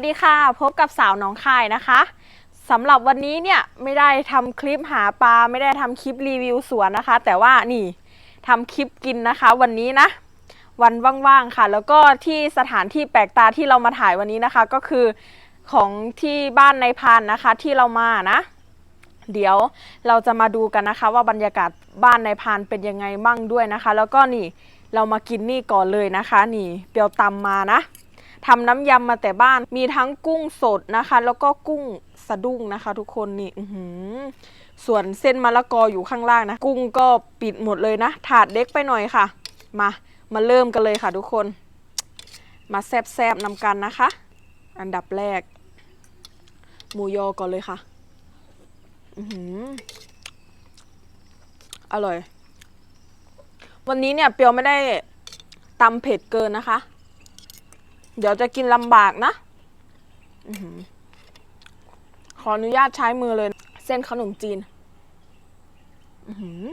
วัสดีค่ะ พบกับสาวหน้องคายนะคะสำหรับวันนี้เนี่ยไม่ได้ทำคลิปหาปลาไม่ได้ทำคลิปรีวิวสวนนะคะ แต่ว่านี่ทำคลิปกินนะคะ วันนี้นะ วันว่างๆค่ะ แล้วก็ที่สถานที่แปลกตาที่เรามาถ่ายวันนี้นะคะ ก็คือของที่บ้านในพานนะคะที่เรามานะ เดี๋ยวเราจะมาดูกันนะคะ ว่าบรรยากาศบ้านในพานเป็นยังไงบ้างด้วยนะคะ แล้วก็นี่เรามากินนี่ก่อนเลยนะคะ นี่เปียวตำมานะ ทำน้ำยำมาแต่บ้าน มีทั้งกุ้งสดนะคะ แล้วก็กุ้งสะดุ้งนะคะ ทุกคนนี่อืส่วนเส้นมะละกออยู่ข้างล่างนะ กุ้งก็ปิดหมดเลยนะ ถาดเล็กไปหน่อยค่ะ มา มาเริ่มกันเลยค่ะทุกคน มาแซบๆนำกันนะคะ อันดับแรก หมูยอก่อนเลยค่ะอือหืออร่อย วันนี้เนี่ยเปียวไม่ได้ตำเผ็ดเกินนะคะ เดี๋ยวจะกินลำบากนะอขออนุญาตใช้มือเลย เส้นขนมจีนอื้อหือ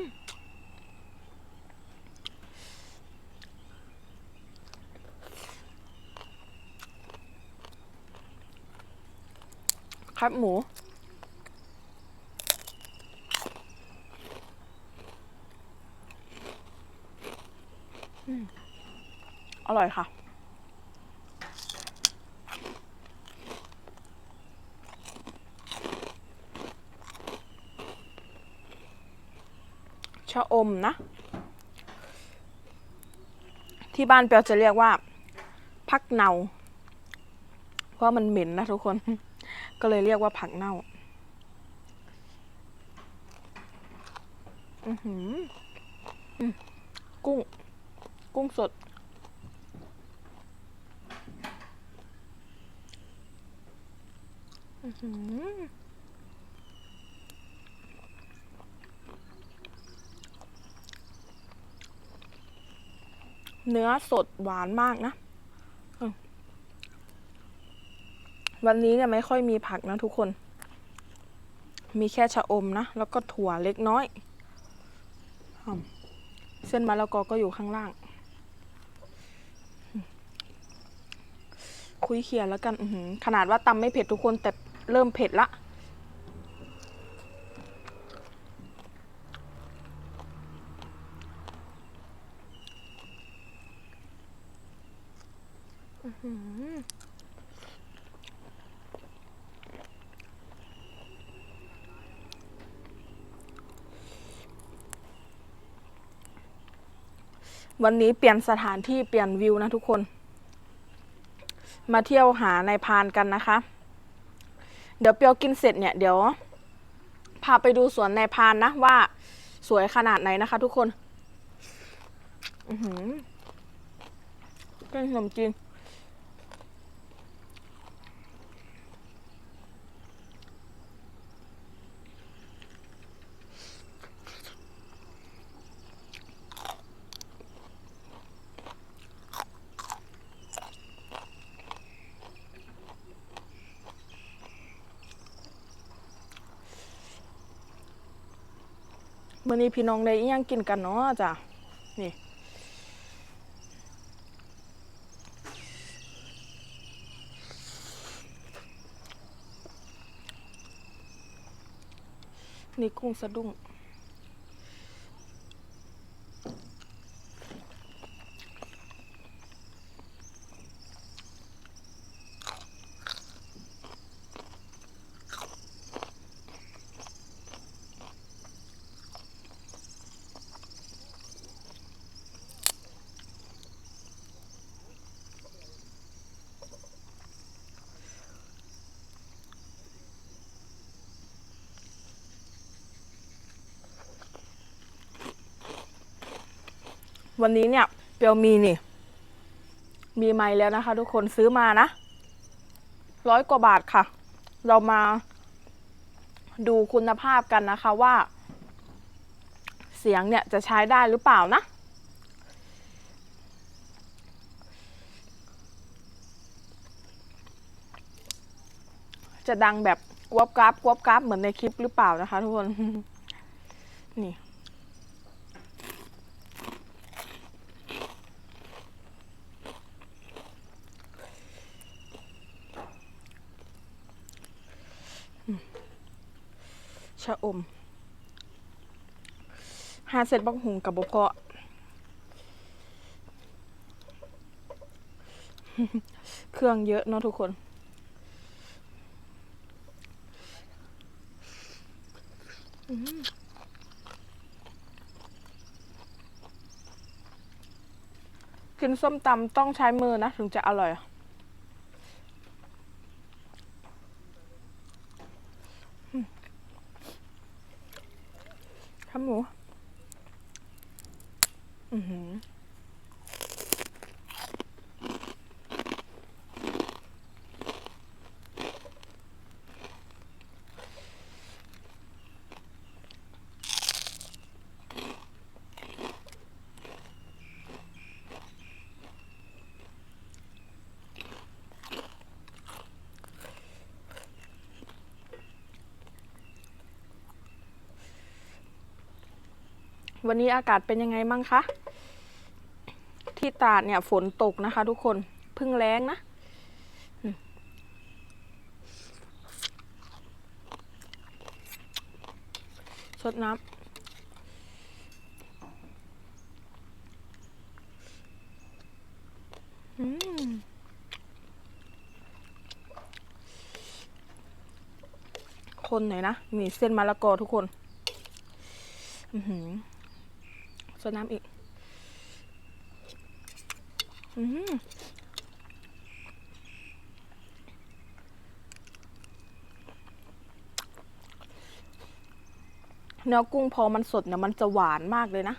ครับหมูอร่อยค่ะ ชะอมนะ ที่บ้านเปียวจะเรียกว่าผักเนาเพราะมันเหม็นนะทุกคน ก็เลยเรียกว่าผักเน่าอือหือกุ้ง กุ้งสด อือหือ เนื้อสดหวานมากนะ วันนี้เนี่ยไม่ค่อยมีผักนะทุกคน มีแค่ชะอมนะ แล้วก็ถั่วเล็กน้อย เส้นมะละกอก็อยู่ข้างล่าง คุยเขียแล้วกันขนาดว่าตำไม่เผ็ดทุกคนแต่เริ่มเผ็ดละ อื้อหือ วันนี้เปลี่ยนสถานที่เปลี่ยนวิวนะทุกคน มาเที่ยวหาในพานกันนะคะ เดี๋ยวเปียวกินเสร็จเนี่ยเดี๋ยว พาไปดูสวนในพานนะว่าสวยขนาดไหนนะคะทุกคน อือหือเป็นขนมจีน มื่อนี้พี่น้องได้ยังกินกันเนาะจ้ะนี่นี่กุ้งสะดุ้ง วันนี้เนี่ยเปียวมีนี่ มีไม้แล้วนะคะ ทุกคนซื้อมานะร้อยกว่าบาทค่ะ เรามาดูคุณภาพกันนะคะว่า เสียงเนี่ยจะใช้ได้หรือเปล่านะจะดังแบบกวบกราบกวบกราบเหมือนในคลิปหรือเปล่านะคะ ทุกคน นี่ ชะอมหาเสร็จบักหุงกับบเพาะเครื่องเยอะเนาะทุกคน กินส้มตำต้องใช้มือนะ ถึงจะอร่อย วันนี้อากาศเป็นยังไงมั่งคะ ที่ตาดเนี่ยฝนตกนะคะ ทุกคนพึ่งแรงนะสดน้ำคนหน่อยนะมีเส้นมะละกอทุกคน อือหือ สดน้ำอีก อืมเนื้อกุ้งพอมันสดเนี่ยมันจะหวานมากเลยนะ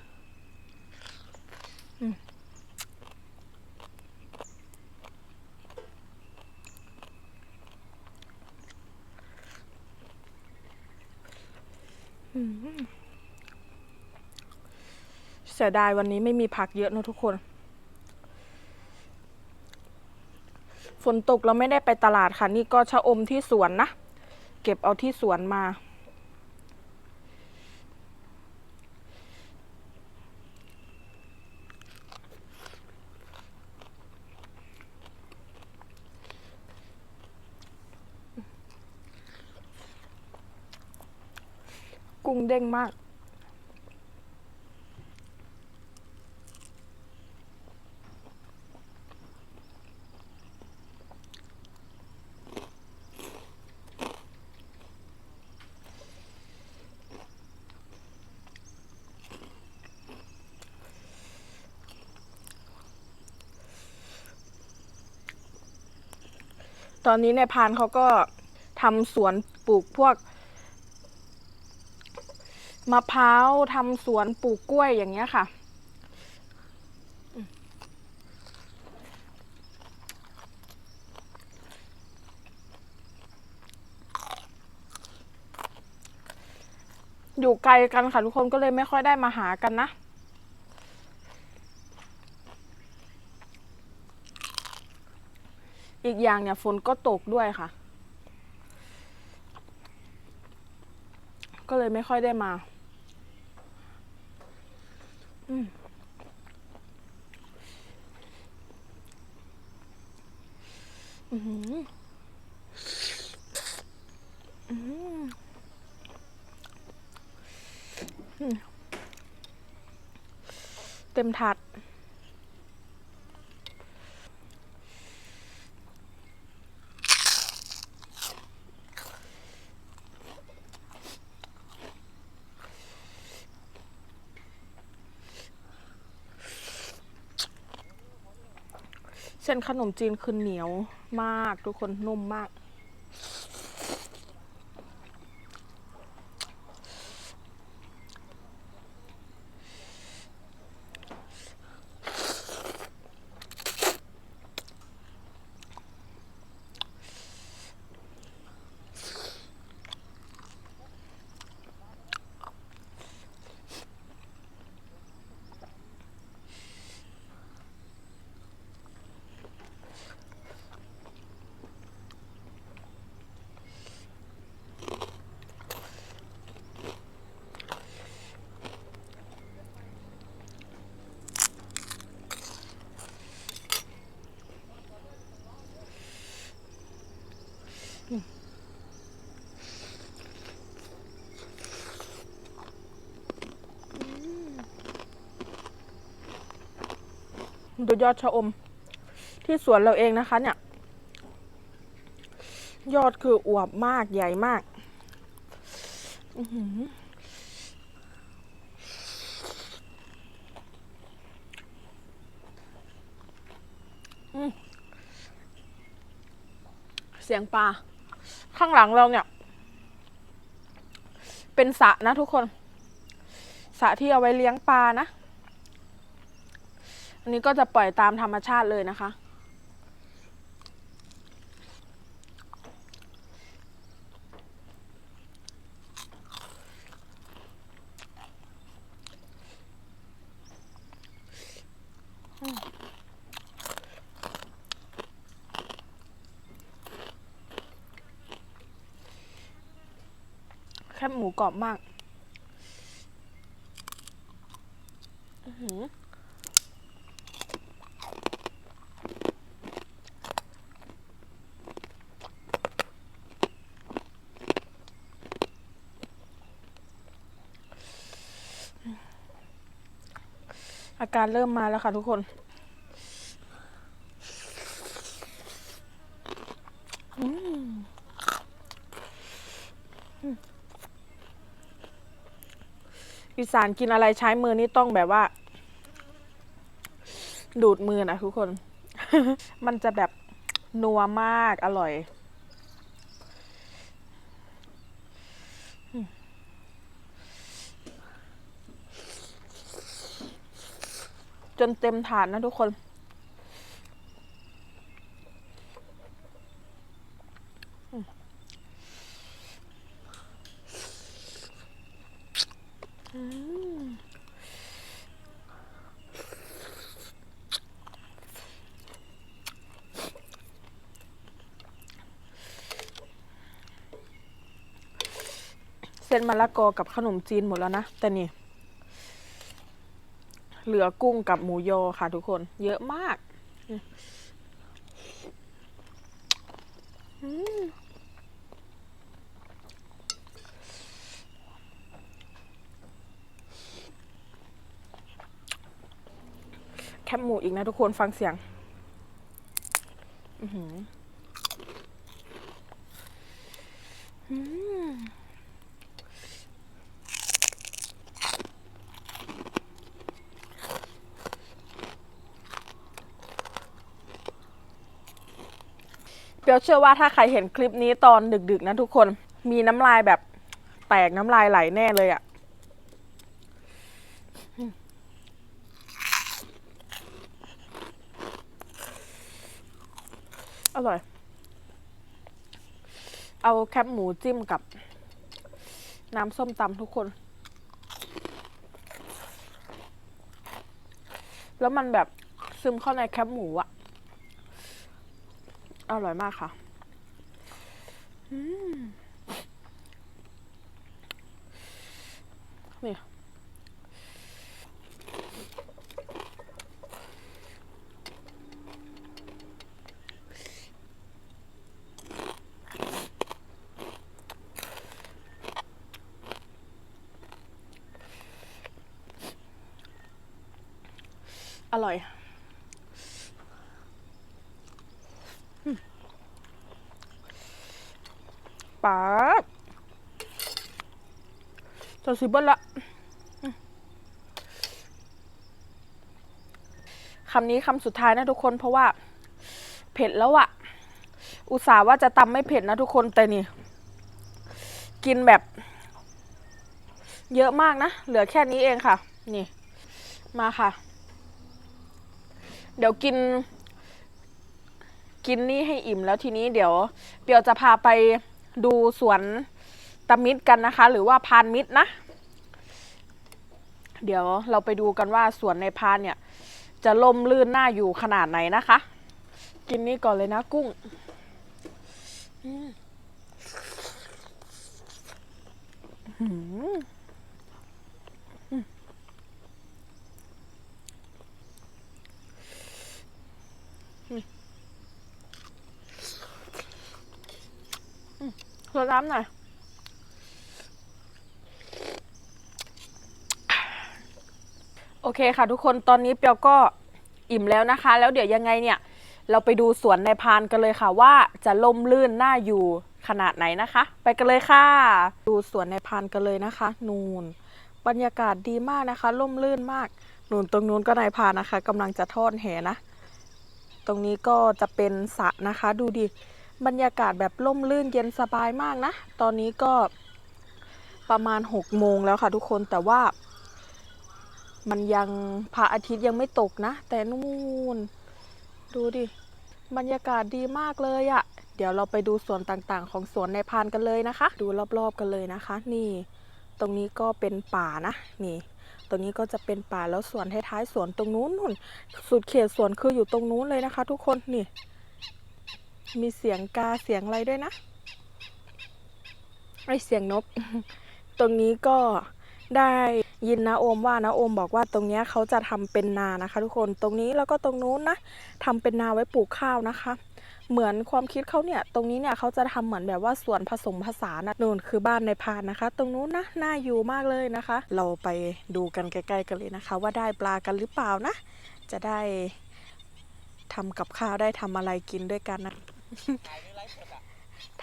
อืม เสียดายวันนี้ไม่มีผักเยอะนะทุกคน ฝนตกเราไม่ได้ไปตลาดค่ะ นี่ก็ชะอมที่สวนนะ เก็บเอาที่สวนมา กุ้งเด้งมาก ตอนนี้ในพานเขาก็ทำสวนปลูกพวกมะพร้าวทำสวนปลูกกล้วยอย่างเงี้ยค่ะ อยู่ไกลกันค่ะทุกคนก็เลยไม่ค่อยได้มาหากันนะ อีกอย่างเนี่ยฝนก็ตกด้วยค่ะ ก็เลยไม่ค่อยได้มา อืมอื้อหืออื้อหืออืมเต็มถาด เส้นขนมจีนคือเหนียวมากทุกคนนุ่มมาก ดูยอดชะอม ที่สวนเราเองนะคะ เนี่ย ยอดคืออวบมากใหญ่มากเสียงปลาข้างหลังเราเนี่ย เป็นสระนะทุกคนสระที่เอาไว้เลี้ยงปลานะ อันนี้ก็จะปล่อยตามธรรมชาติเลยนะคะ แคบหมูกรอบมาก อื้อหือ อาการเริ่มมาแล้วค่ะทุกคน อืมอีสานกินอะไรใช้มือนี่ต้องแบบว่า ดูดมือนะทุกคน มันจะแบบนัวมากอร่อย จนเต็มถาดนะทุกคน เส้นมะละกอกับขนมจีนหมดแล้วนะ แต่นี่ เหลือกุ้งกับหมูยอค่ะทุกคน เยอะมากแคบหมูอีกนะทุกคนฟังเสียง อือหือม เปียวเชื่อว่าถ้าใครเห็นคลิปนี้ตอนดึกๆนะทุกคน มีน้ำลายแบบแตกน้ำลายไหลแน่เลยอะ่ะอืมอร่อย เอาแคบหมูจิ้มกับ น้ำส้มตำทุกคน แล้วมันแบบซึมเข้าในแคบหมูอะ อร่อยมากค่ะอืมนี่อร่อยป๊าด จะสิเบิ้ลละคำนี้คำสุดท้ายนะทุกคนเพราะว่า เผ็ดแล้วอะอุตส่าห์ว่าจะตำไม่เผ็ดนะทุกคนแต่นี่ กินแบบ เยอะมากนะ เหลือแค่นี้เองค่ะ นี่ มาค่ะ เดี๋ยวกิน กินนี่ให้อิ่มแล้วทีนี้เดี๋ยว เปียวจะพาไปดูสวน ตะมิดกันนะคะ หรือว่าพานมิดนะ เดี๋ยวเราไปดูกันว่าสวนในพานเนี่ย จะล่มลื่นหน้าอยู่ขนาดไหนนะคะ กินนี่ก่อนเลยนะกุ้งอืมหืมอืมอืมขอน้ำหน่อย โอ เคค่ะทุกคนตอนนี้เปียวก็อิ่มแล้วนะคะ แล้วเดี๋ยวยังไงเนี่ย เราไปดูสวนในพานกันเลยค่ะ ว่าจะล่มลื่นน่าอยู่ขนาดไหนนะคะ ไปกันเลยค่ะ ดูสวนในพานกันเลยนะคะ นูนบรรยากาศดีมากนะคะ ล่มลื่นมาก นูนตรงนู้นก็ในพานนะคะกำลังจะทอดแหนะ ตรงนี้ก็จะเป็นสระนะคะ ดูดิบรรยากาศแบบล่มลื่นเย็นสบายมากนะ ตอนนี้ก็ประมาณ6โมงแล้วค่ะทุกคนแต่ว่า มันยังพระอาทิตย์ยังไม่ตกนะ แต่นู่นดูดิ บรรยากาศดีมากเลยอะ่ะ เดี๋ยวเราไปดูส่วนต่างๆ ของสวนในพานกันเลยนะคะ ดูรอบๆกันเลยนะคะ นี่ ตรงนี้ก็เป็นป่านะ นี่ตรงนี้ก็จะเป็นป่าแล้วสวนท้ายๆสวนตรงนู้นนู่น สุดเขตสวนคืออยู่ตรงนู้นเลยนะคะ ทุกคนนี่ มีเสียงกาเสียงอะไรด้วยนะไอเสียงนก ตรงนี้ก็ได้ ยินนะโอมว่านะโอมบอกว่าตรงนี้เขาจะทำเป็นนานะคะ ทุกคนตรงนี้แล้วก็ตรงนู้นนะทำเป็นนาไว้ปลูกข้าวนะคะ เหมือนความคิดเขาเนี่ยตรงนี้เนี่ยเขาจะทำเหมือนแบบว่าสวนผสมผสานนะนู่นคือบ้านในพานนะคะ ตรงนู้นนะน่าอยู่มากเลยนะคะ เราไปดูกันใกล้ๆกันเลยนะคะ ว่าได้ปลากันหรือเปล่านะ จะได้ทำกับข้าวได้ทำอะไรกินด้วยกันนะ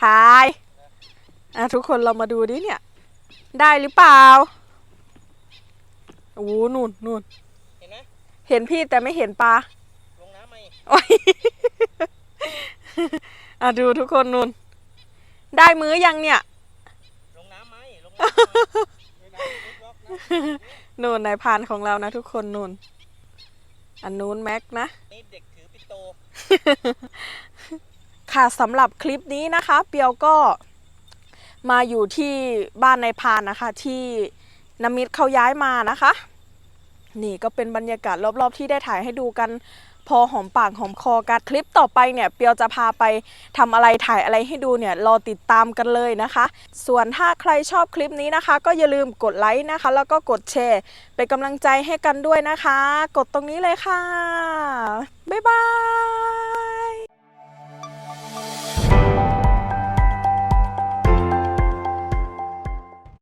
ถ่ายอะทุกคนเรามาดูดิเนี่ย ได้หรือเปล่า โอ้โหนู่นนู่นเห็นไหมเห็นพี่แต่ไม่เห็นปลาลงน้ำไหมโอ้ยอะดูทุกคนนู่น ได้มื้อยังเนี่ย ลงน้ำไหมลงน้ำไหมไม่น้ำไม่บล็อกนะนู่นนายพรานของเรานะทุกคนนู่น อันนู้นแม็กนะ นี่เด็กถือปินโต ค่ะสำหรับคลิปนี้นะคะ เปียวก็มาอยู่ที่บ้านในายพรานนะคะที่ นามิตเขาย้ายมานะคะ นี่ก็เป็นบรรยากาศรอบๆที่ได้ถ่ายให้ดูกันพอหอมปากหอมคอกันคลิปต่อไปเนี่ยเปียวจะพาไปทำอะไรถ่ายอะไรให้ดูเนี่ยรอติดตามกันเลยนะคะ ส่วนถ้าใครชอบคลิปนี้นะคะ ก็อย่าลืมกดไลค์นะคะ แล้วก็กดแชร์เป็นกำลังใจให้กันด้วยนะคะ กดตรงนี้เลยค่ะ บ๊ายบาย